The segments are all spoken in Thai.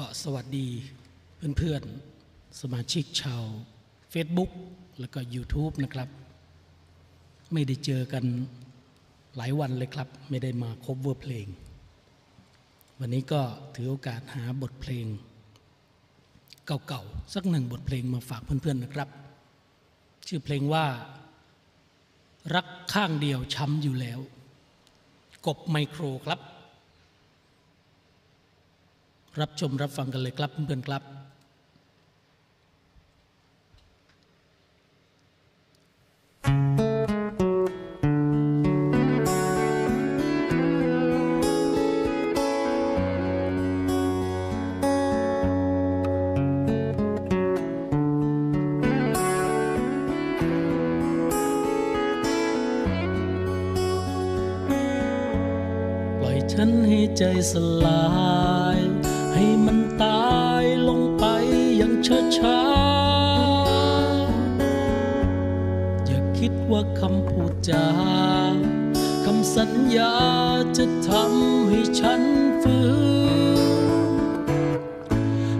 ก็สวัสดีเพื่อนๆ สมาชิกชาว Facebook แล้วก็ YouTube นะครับ ไม่ได้เจอกันหลายวันเลยครับ ไม่ได้มาคบเวอร์เพลง วันนี้ก็ถือโอกาสหาบทเพลง เก่าๆ สักหนึ่งบทเพลงมาฝากเพื่อนๆนะครับ ชื่อเพลงว่า รักข้างเดียวช้ำอยู่แล้ว กบไมโครครับ รับชมรับฟังกันเลยครับเพื่อนๆครับ ปล่อยฉันให้ใจสลาย สัญญาจะทำให้ฉันฟื้น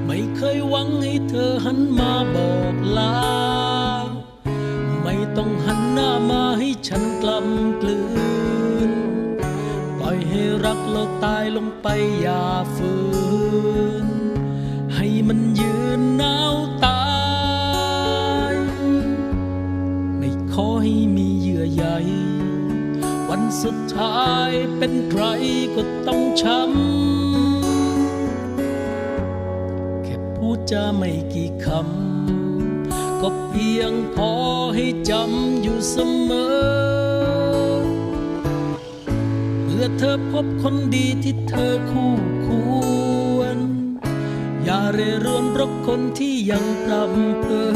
ไม่เคยหวังให้เธอหันมาบอกลา ไม่ต้องหันหน้ามาให้ฉันกล้ำกลืน ปล่อยให้รักเราตายลงไปอย่าฝืน เป็นใครก็ต้องช้ำแค่พูดจะไม่กี่คำ ก็เพียงพอให้จำอยู่เสมอ เมื่อเธอพบคนดีที่เธอคู่ควร อย่าเร่ร่วนรักคนที่ยังพรำเพอ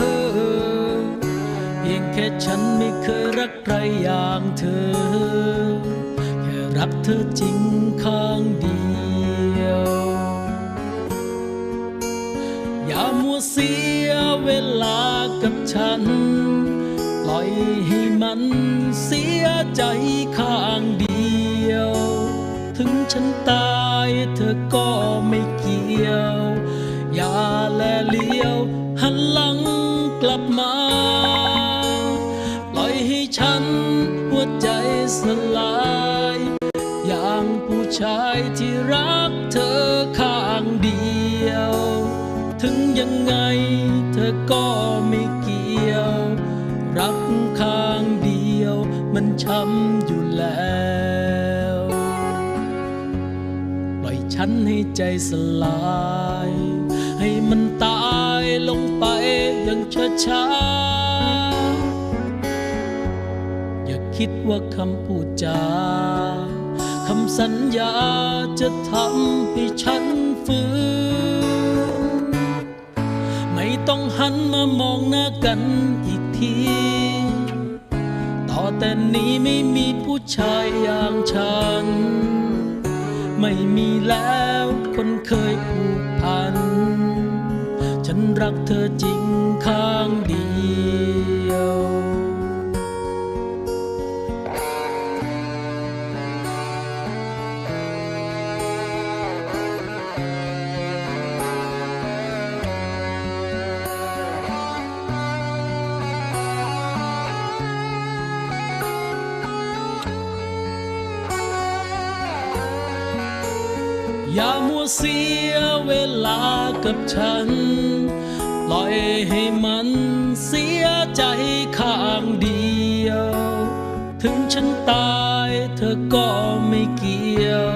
เพียงแค่ฉันไม่เคยรักใครอย่างเธอ รักเธอจริงข้างเดียว อย่ามัวเสียเวลากับฉัน ปล่อยให้มันเสียใจข้างเดียว ถึงฉันตายเธอก็ไม่เกี่ยว อย่าแลเลี้ยวหันหลังกลับมาปล่อยให้ฉันหัวใจสลาย ชายที่รักเธอข้างเดียว ถึงยังไงเธอก็ไม่เกี่ยว รักข้างเดียวมันช้ำอยู่แล้วปล่อยฉันให้ใจสลาย ให้มันตายลงไปอย่างช้าๆอย่าคิดว่าคำพูดจา คำสัญญาจะทำให้ฉันฟื้น ไม่ต้องหันมามองหน้ากันอีกที ต่อแต่นี้ไม่มีผู้ชายอย่างฉัน ไม่มีแล้วคนเคยผูกพัน ฉันรักเธอจริงข้างเดียว อย่ามัวเสียเวลากับฉัน ปล่อยให้มันเสียใจข้างเดียว ถึงฉันตายเธอก็ไม่เกี่ยว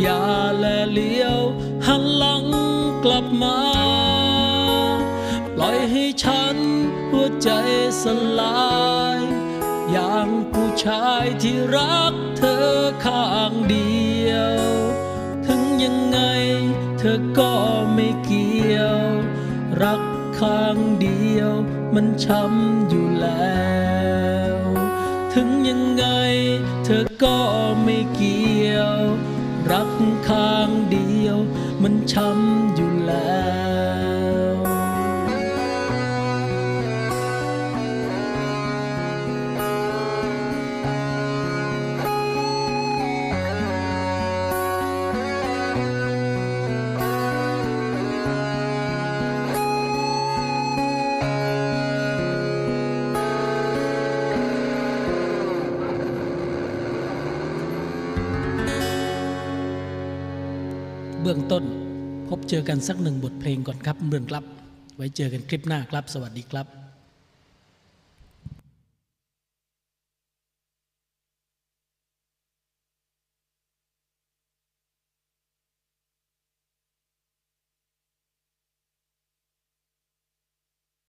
อย่าแลเลี้ยวหันหลังกลับมา ปล่อยให้ฉันหัวใจสลาย อย่างผู้ชายที่รักเธอข้างเดียว ยังไง เธอก็ไม่เกี่ยว รักข้างเดียว มันช้ำอยู่แล้ว ถึงยังไง เธอก็ไม่เกี่ยว รักข้างเดียว มันช้ำอยู่แล้ว「 เบื้องต้น พบเจอกันสักหนึ่งบทเพลงก่อนครับเมืองครับ ไว้เจอกันคลิปหน้าครับ สวัสดีครับ